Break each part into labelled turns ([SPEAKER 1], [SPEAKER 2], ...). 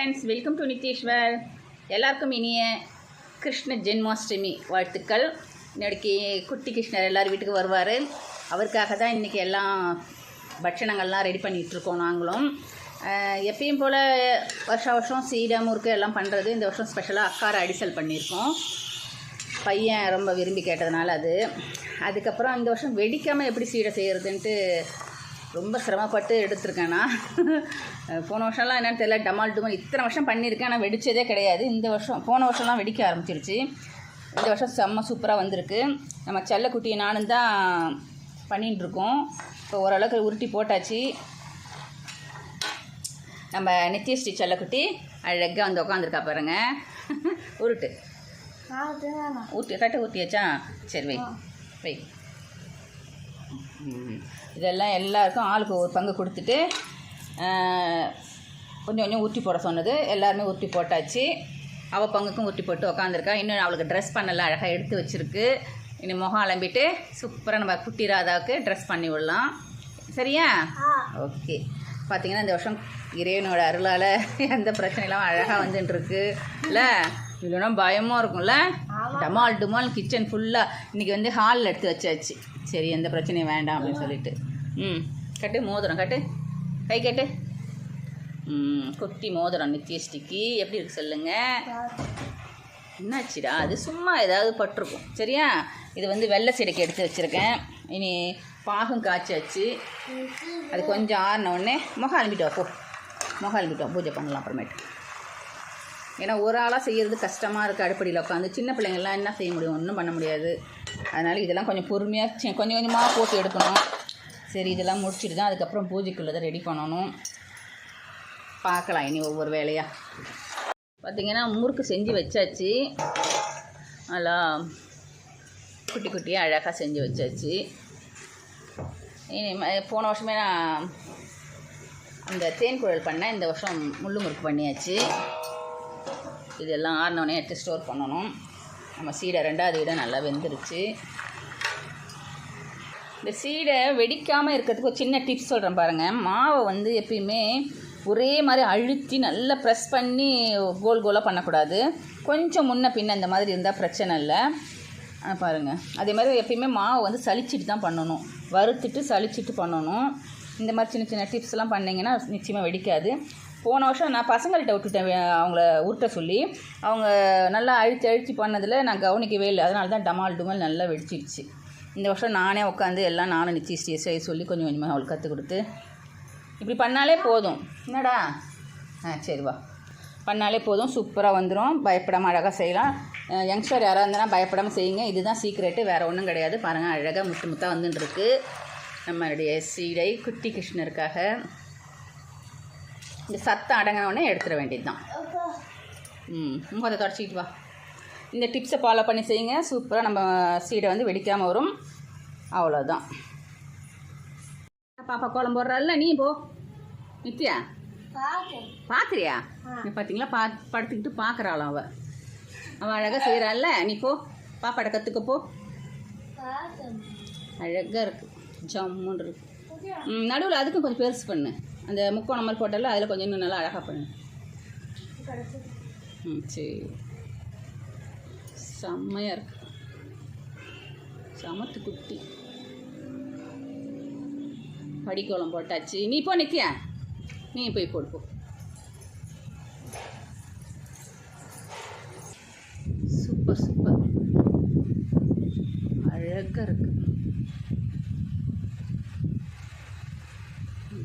[SPEAKER 1] Friends welcome to Nitheeswar எல்லாருக்கும் இனிய கிருஷ்ண ஜென்மாஷ்டமி வாழ்த்துக்கள். இன்னைக்கு குட்டி கிருஷ்ணர் எல்லார் வீட்டுக்கு வருவார். அவருக்காக தான் இன்றைக்கி எல்லாம் பட்சணங்கள்லாம் ரெடி பண்ணிகிட்ருக்கோம் நாங்களும். எப்பயும் போல் வருஷம் வருஷம் சீடை முறுக்கு எல்லாம் பண்ணுறது இந்த வருஷம் ஸ்பெஷலாக அக்கார அடிசல் பண்ணியிருக்கோம். பையன் ரொம்ப விரும்பி கேட்டதுனால அது. அதுக்கப்புறம் இந்த வருஷம் வெடிக்காமல் எப்படி சீடை செய்கிறதுன்ட்டு ரொம்ப சிரமப்பட்டு எடுத்திருக்கேன் நான். போன வருஷம்லாம் என்னன்னு தெரியல டமால் டுமால் இத்தனை வருஷம் பண்ணியிருக்கேன் ஆனால் வெடிச்சதே கிடையாது. இந்த வருஷம் போன வருஷம்லாம் வெடிக்க ஆரம்பிச்சிருச்சு. இந்த வருஷம் செம்ம சூப்பராக வந்திருக்கு. நம்ம செல்லக்குட்டி நானும் தான் பண்ணிட்டு இருக்கோம். இப்போ ஓரளவுக்கு உருட்டி போட்டாச்சு. நம்ம நித்யஸ்ரீ செல்லக்குட்டி அழகாக வந்து உட்காந்துருக்கா பாருங்க. உருட்டு. ஊட்டி கட்ட ஊட்டியாச்சா சரி வை. வை. இதெல்லாம் எல்லாருக்கும் ஆளுக்கு ஒரு பங்கு கொடுத்துட்டு கொஞ்சம் கொஞ்சம் ஊற்றி போட சொன்னது. எல்லாருமே ஊற்றி போட்டாச்சு. அவள் பங்குக்கும் ஊற்றி போட்டு உக்காந்துருக்கா. இன்னும் அவளுக்கு ட்ரெஸ் பண்ணலாம் அழகாக எடுத்து வச்சுருக்கு. இனி முகம் அலம்பிட்டு சூப்பராக நம்ம குட்டி ராதாவுக்கு ட்ரெஸ் பண்ணி விடலாம். சரியா? ஓகே. பார்த்தீங்கன்னா இந்த வருஷம் இறைவனோட அருளால் எந்த பிரச்சனையும் அழகாக வந்துட்டு இருக்கு இல்லை? இல்லைன்னா பயமாக இருக்கும்ல? டமால் டுமால் கிச்சன் ஃபுல்லாக இன்றைக்கி வந்து ஹாலில் எடுத்து வச்சாச்சு. சரி எந்த பிரச்சனையும் வேண்டாம் அப்படின்னு சொல்லிட்டு. ம் கட்டு மோதிரம் கட்டு. கை கட்டு. ம் குட்டி மோதிரம் நித்யஷ்டிக்கு எப்படி இருக்கு சொல்லுங்க? என்னாச்சுடா? அது சும்மா ஏதாவது பட்டிருக்கும். சரியா? இது வந்து வெள்ளை சீடைக்கு எடுத்து வச்சுருக்கேன். இனி பாகம் காய்ச்சாச்சு. அது கொஞ்சம் ஆறின உடனே முகம் அனுப்பிட்டு வா போ. முகம் அனுப்பிட்டு வா பூஜை பண்ணலாம் அப்புறமேட்டு. ஏன்னா ஒரு ஆளாக செய்கிறது கஷ்டமாக இருக்குது அடுப்படியில் உட்காந்து. சின்ன பிள்ளைங்கள்லாம் என்ன செய்ய முடியும்? ஒன்றும் பண்ண முடியாது. அதனால் இதெல்லாம் கொஞ்சம் பொறுமையாக கொஞ்சம் கொஞ்சமாக போட்டு எடுக்கணும். சரி இதெல்லாம் முடிச்சுட்டு தான் அதுக்கப்புறம் பூஜைக்குள்ளதை ரெடி பண்ணணும். பார்க்கலாம் இனி ஒவ்வொரு வேலையாக பார்த்திங்கன்னா முறுக்கு செஞ்சு வச்சாச்சு. நல்லா குட்டி குட்டியாக அழகாக செஞ்சு வச்சாச்சு. இனி போன வருஷமே நான் அந்த தேன் குழல் பண்ணேன் இந்த வருஷம் முள்ளு முறுக்கு பண்ணியாச்சு. இதெல்லாம் ஆறினோடனே எடுத்து ஸ்டோர் பண்ணணும். நம்ம சீடை ரெண்டாவது விட நல்லா வெந்துருச்சு. இந்த சீடை வெடிக்காமல் இருக்கிறதுக்கு ஒரு சின்ன டிப்ஸ் சொல்கிறேன் பாருங்கள் மாவை வந்து எப்பயுமே ஒரே மாதிரி அழுத்தி நல்லா ப்ரெஸ் பண்ணி கோல் கோலாக பண்ணக்கூடாது. கொஞ்சம் முன்ன பின்ன இந்த மாதிரி இருந்தால் பிரச்சனை இல்லை. பாருங்கள் அதே மாதிரி எப்பயுமே மாவை வந்து சளிச்சிட்டு தான் பண்ணணும். வறுத்துட்டு சலிச்சிட்டு பண்ணணும். இந்த மாதிரி சின்ன சின்ன டிப்ஸ்லாம் பண்ணிங்கன்னா நிச்சயமாக வெடிக்காது. போன வருஷம் நான் பசங்கள்கிட்ட விட்டுட்டேன் அவங்கள உருட்ட சொல்லி. அவங்க நல்லா அழித்து அழித்து பண்ணதில் நான் கவனிக்கவே இல்லை. அதனால தான் டமால் டுமால் நல்லா வெடிச்சிடுச்சு இந்த வருஷம் நானே உட்காந்து எல்லாம் நானும் நிச்சய செய்ய சொல்லி கொஞ்சம் கொஞ்சமாக அவளுக்கு கற்றுக் கொடுத்து. இப்படி பண்ணாலே போதும். என்னடா? ஆ சரி வா. பண்ணாலே போதும். சூப்பராக வந்துடும் பயப்படாமல் அழகாக செய்யலாம். யங்ஸ்டர் யாராக இருந்தாலும் பயப்படாமல் செய்யுங்க. இதுதான் சீக்ரெட்டு வேறு ஒன்றும் கிடையாது. பாருங்கள் அழகாக முத்து முத்தாக வந்துட்டுருக்கு. நம்மளுடைய சீடை குட்டி கிருஷ்ணருக்காக. இந்த சத்தம் அடங்கின உடனே எடுத்துட வேண்டியது தான் ம் முகத்தை தொடச்சிக்கிட்டு வா. இந்த டிப்ஸை ஃபாலோ பண்ணி செய்யுங்க. சூப்பராக நம்ம சீடை வந்து வெடிக்காமல் வரும். அவ்வளோதான் பாப்பா கோலம் போடுறாள்ல நீ போ. நித்யா? பார்க்குறியா நீ பார்த்தீங்களா பா படுத்துக்கிட்டு பார்க்குறாளாம் அவள் அவள் அழகாக செய்கிறாள்ல நீ போ. பாப்பாட்ட கற்றுக்க போ. அழகாக இருக்கு. ஜம்முன்னு இருக்கு. ம் நடுவில் அதுக்கும் கொஞ்சம் பெருசு பண்ணு. அந்த முக்கோணம் மாதிரி போட்டால அதில் கொஞ்சம் இன்னும் நல்லா அழகாக பண்ணு ம் சரி. செம்மையாக இருக்கு. சமத்து குட்டி. படிக்கோளம் போட்டாச்சு. நீ போ நித்யா நீ போய் போடு போ. Super super. அழகாக இருக்கு.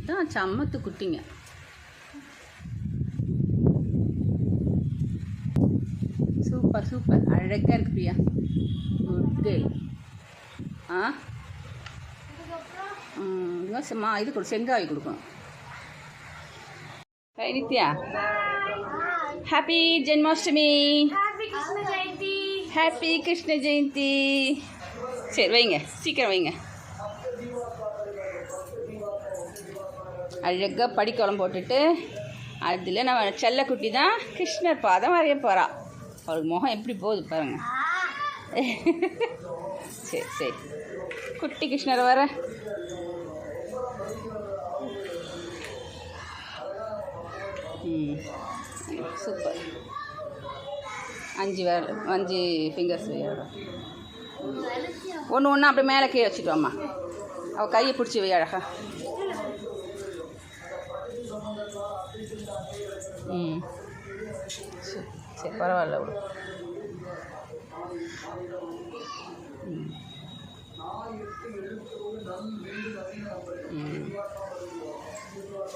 [SPEAKER 1] இதுதான் சம்மத்து குட்டிங்க. Super super. அழகாக இருக்கு பிரியா. குட் கேர்ள் ஆ? ம், இது கொடு செங்காய் கொடுக்கணும். Hi Nithya. Happy Janmashtami happy Krishna Jayanti சரி வைங்க. சீக்கிரம் வைங்க. அழகாக படிக்கோலம் போட்டுட்டு அதில் நம்ம செல்லக்குட்டி தான் கிருஷ்ணர் பாதம் வரைய போகிறா அவளுக்கு முகம் எப்படி போகுது பாருங்க. சரி சரி. குட்டி கிருஷ்ணர் வர. சூப்பர். அஞ்சு வேலை அஞ்சு ஃபிங்கர்ஸ் வையடா ஒன்று ஒன்று அப்படியே மேலே கீழே வச்சுக்கோமா அவள் கையை பிடிச்சி வை ம். சரி சரி பரவாயில்ல விடு.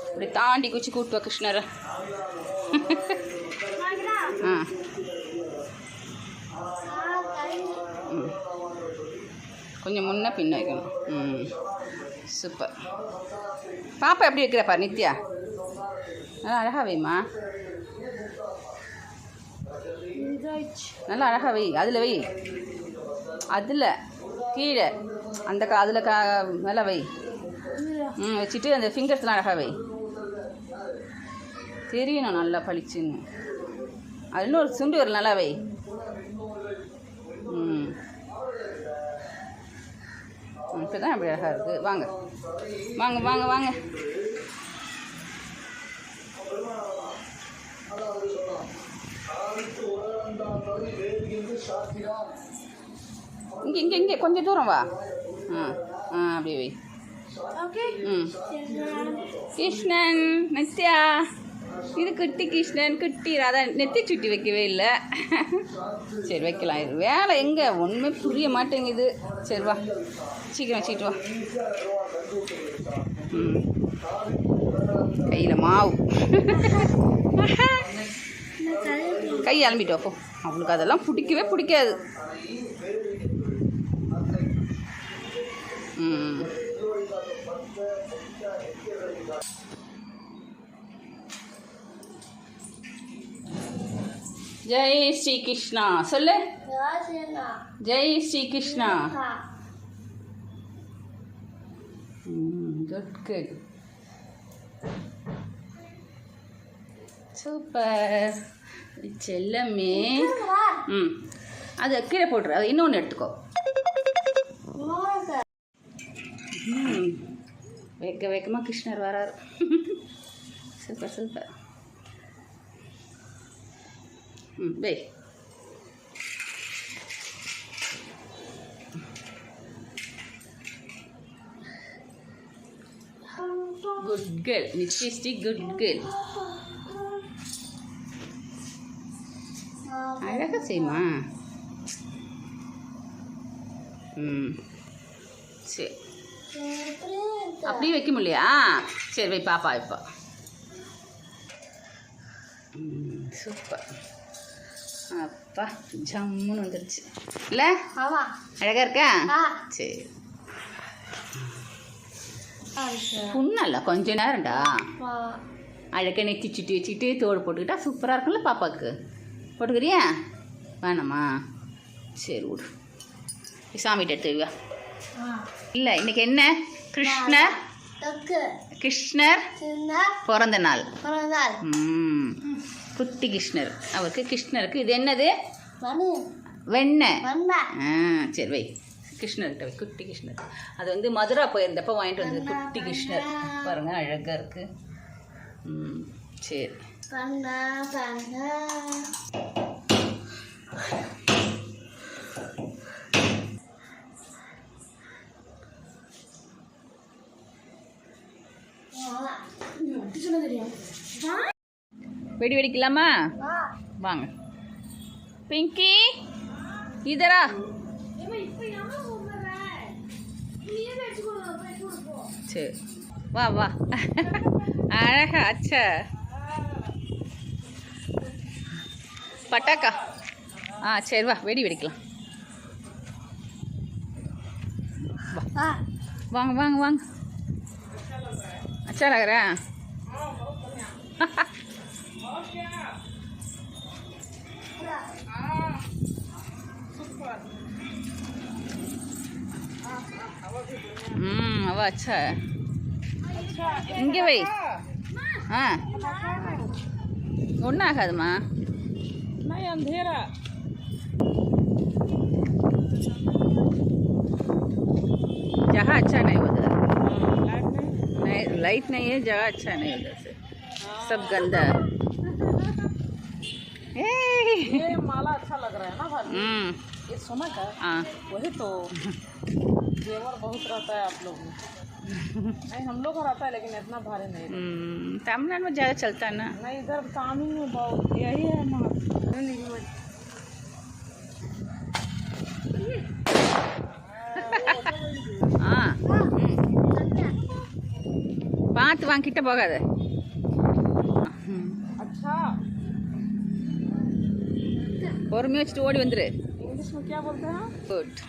[SPEAKER 1] இப்படி தாண்டி குச்சி கூட்டு வா கிருஷ்ணரை. ஆ. கொஞ்சம் முன்ன பின்ன வைக்கணும். ம். சூப்பர். பாப்பா எப்படி இருக்கிறப்பா நித்யா? நல்லா அழகாக வைம்மா. நல்லா அழகாக வை அதில் வை. அதில் கீழே. அந்த கா அதில் கா நல்லா வை. ம் வச்சுட்டு அந்த ஃபிங்கர்ஸ்லாம் அழகாக வை. தெரியணும் நல்லா பளிச்சுன்னு. அது இன்னொரு சுண்டு ஒரு நல்லா வை. ம். இப்போ தான் அப்படி அழகாக இருக்குது வாங்க. வாங்க வாங்க வாங்க. இங்கே இங்கே இங்கே கொஞ்சம் தூரம் வா. ஆ ஆ அப்படியே வை. ம். கிருஷ்ணன் நித்யா. இது குட்டி கிருஷ்ணன் குட்டி ராதா நெத்தி சுட்டி வைக்கவே இல்லை. சரி வைக்கலாம். இது வேலை எங்கே? ஒன்றுமே புரிய மாட்டேங்குது. சரி வா. சீக்கிரம் வச்சுக்கிட்டு வா. ம். கையில் மாவு. கை அலம்பிட்டு வா போ அவளுக்கு அதெல்லாம் பிடிக்கவே பிடிக்காது. ஜெய் ஸ்ரீ கிருஷ்ணா சொல்லு Jai Shri Krishna good good super செல்லமே. ம். அது கீழே போட்டுரு. அது இன்னொன்று எடுத்துக்கோ. ம். வேக வேகமாக கிருஷ்ணர் வராரு. Super super. ம் வை. Good girl. நிச்சயஸ்டி good girl. அழகாக செய்யுமா? ம். சரி. அப்படியே வைக்க முடியலையா? சரி வை பாப்பா இப்போ. சூப்பர். அப்பா ஜம்முன்னு வந்துருச்சு. இல்லை? அழகா இருக்கா? சரி. புண்ணல்ல கொஞ்ச நேரம்டா. அழகாக நெத்தி சுட்டி வச்சுக்கிட்டு தோடு போட்டுக்கிட்டா சூப்பராக இருக்கும்ல பாப்பாவுக்கு. போட்டுக்கிறியா? வேணாமா? சரி விடு. சாமிகிட்ட எடுத்து வைவா இல்லை இன்னைக்கு என்ன? கிருஷ்ணர்? கிருஷ்ணர் பிறந்த நாள் ம். குட்டி கிருஷ்ணர். அவருக்கு கிருஷ்ணருக்கு இது என்னது? வெண்ணெய் ஆ சரி வை. கிருஷ்ணர்கிட்ட வை. குட்டி கிருஷ்ணர். அது வந்து மதுரா போயிருந்தப்போ வாங்கிட்டு வந்தது குட்டி கிருஷ்ணர். பாருங்க அழகாக இருக்கு. ம் சரி. வெடி வெடிக்கலாமா? வாங்க. பிங்கி இதரா. சரி வா வா. அழகா அச்சா. பட்டாக்கா. ஆ சரி வா வெடி வெடிக்கலாம். வா. வாங்க வாங்க வாங்க. அச்சா நகரா ம் அவ அச்சா. இங்கே வை. ஆ. ஒன்றும் ஆகாதுமா?
[SPEAKER 2] नहीं
[SPEAKER 1] जगह अच्छा नहीं उधर
[SPEAKER 2] नहीं
[SPEAKER 1] लाइट नहीं है जगह अच्छा नहीं उधर से सब गंदा है।
[SPEAKER 2] ये माला अच्छा लग रहा है ना भाभी? ये सोना का
[SPEAKER 1] ஆ
[SPEAKER 2] वही तो। जेवर बहुत रहता है आप लोग में। नहीं हम लोग रहता है लेकिन इतना भारी नहीं
[SPEAKER 1] हम्म, तमिलनाडु में ज़्यादा चलता है ना?
[SPEAKER 2] नहीं इधर तामिल में बहुत यही है महत्व
[SPEAKER 1] பார்த்து வாங்கிட்ட போகாத. பொறுமையாக வச்சுட்டு ஓடி வந்துரு. குட்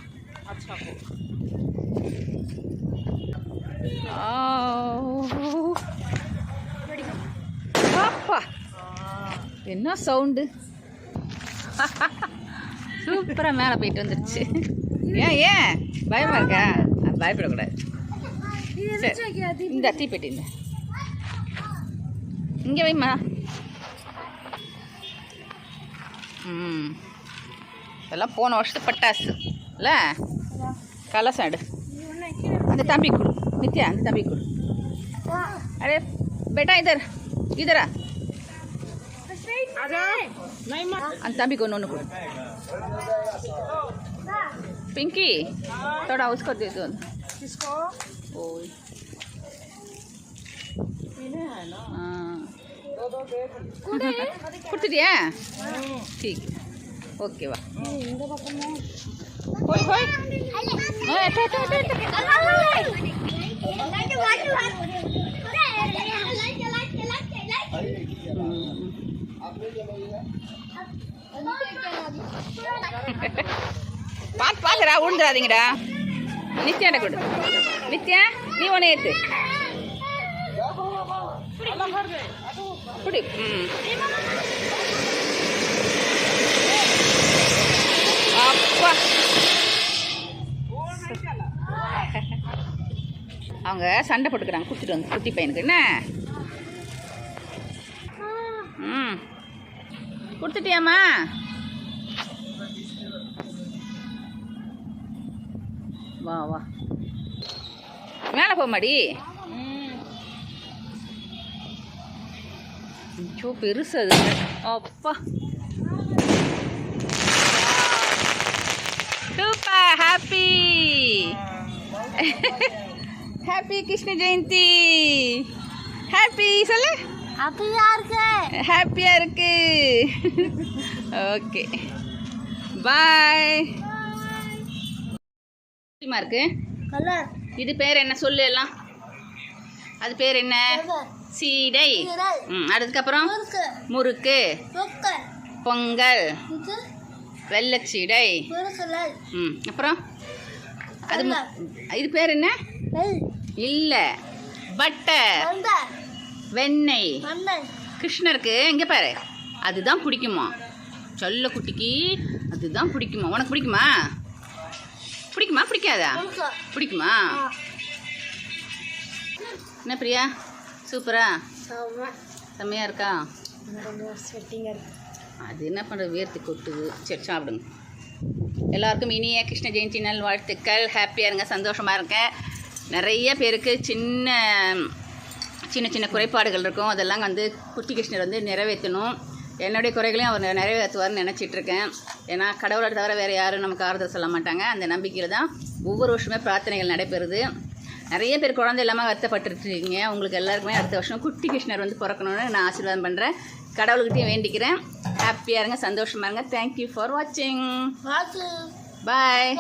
[SPEAKER 1] பாப்பா என்ன சவுண்டு? சூப்பராக மேலே போயிட்டு வந்துருச்சு. ஏன் ஏன்? பயமாக இருக்கா? பயப்படக்கூடாது. சரி இந்த தீப்பெட்டி இந்த இங்கே வைம்மா ம் இதெல்லாம் போன வருஷத்து பட்டாசு இல்லை கலசம் எடு அந்த தம்பி கொடு நித்யா அந்த தம்பி கொடு अरे बेटा इधर इधर आ
[SPEAKER 2] नहीं मत
[SPEAKER 1] அந்த தம்பிக்கு ஒன்று ஒன்று கொடு पिंकी थोड़ा उसको दे दो
[SPEAKER 2] Boy.
[SPEAKER 1] கொடுத்துட்டியா ঠিক ஓகே வா போய் போய் பார்த்து பார்த்துடா உழுந்துடாதீங்கடா நித்யாண்ட கொடு நித்யா நீ ஒன்று ஏற்று குடி ம் அப்பா அவங்க சண்டை போட்டுக்கிறாங்க கொடுத்துட்டு வந்து குட்டி பையனுக்கு என்ன ம் கொடுத்துட்டியாம்மா வா வா. மேலே போமாடி. ஐயோ பெருசு அது. அப்பா. Super happy. Happy Krishna Jayanti. Happy சொல்லு. ஹாப்பியாக இருக்கு. ஓகே. பாய். இருக்கு? இது பேர் என்ன? சொல்லு எல்லாம். அது பேர் என்ன? சீடை. ம் அதுக்கப்புறம் முறுக்கு. பொங்கல். வெள்ளச்சீடை ம் அப்புறம்? அது இது பேர் என்ன? இல்லை. பட்டர். வெண்ணெய். கிருஷ்ணருக்கு எங்கே பாரு. அதுதான் பிடிக்குமா? சொல்ல குட்டிக்கு அதுதான் பிடிக்குமா? உனக்கு பிடிக்குமா? பிடிக்குமா? பிடிக்காதா? பிடிக்குமா. என்ன பிரியா? சூப்பரா? செம்மையாக இருக்கா? அது என்ன பண்ணுறது வேர்த்து கொட்டுது. சரி சாப்பிடுங்க. எல்லாருக்கும் இனிய கிருஷ்ண ஜெயந்தி நல் வாழ்த்துக்கள். ஹாப்பியாக இருங்க சந்தோஷமாக இருங்க. நிறைய பேருக்கு சின்ன சின்ன சின்ன குறைபாடுகள் இருக்கும். அதெல்லாம் வந்து குட்டி கிருஷ்ணர் வந்து நிறைவேற்றணும். என்னுடைய குறைகளையும் அவர் நிறைவேற்றுவார்னு நினச்சிட்டு இருக்கேன் ஏன்னா கடவுளை தவிர வேறு யாரும் நமக்கு ஆறுதல் சொல்ல மாட்டாங்க. அந்த நம்பிக்கையில் தான் ஒவ்வொரு வருஷமே பிரார்த்தனைகள் நடைபெறுது. நிறைய பேர் குழந்தை இல்லாமல் வருத்தப்பட்டுருக்கீங்க. உங்களுக்கு எல்லாருக்குமே அடுத்த வருஷம் குட்டி கிருஷ்ணர் வந்து பிறக்கணும்னு நான் ஆசீர்வாதம் பண்ணுறேன் கடவுள்கிட்டையும் வேண்டிக்கிறேன். ஹாப்பியாக இருங்க சந்தோஷமாக இருங்க. தேங்க்யூ ஃபார் வாட்சிங் பாய்.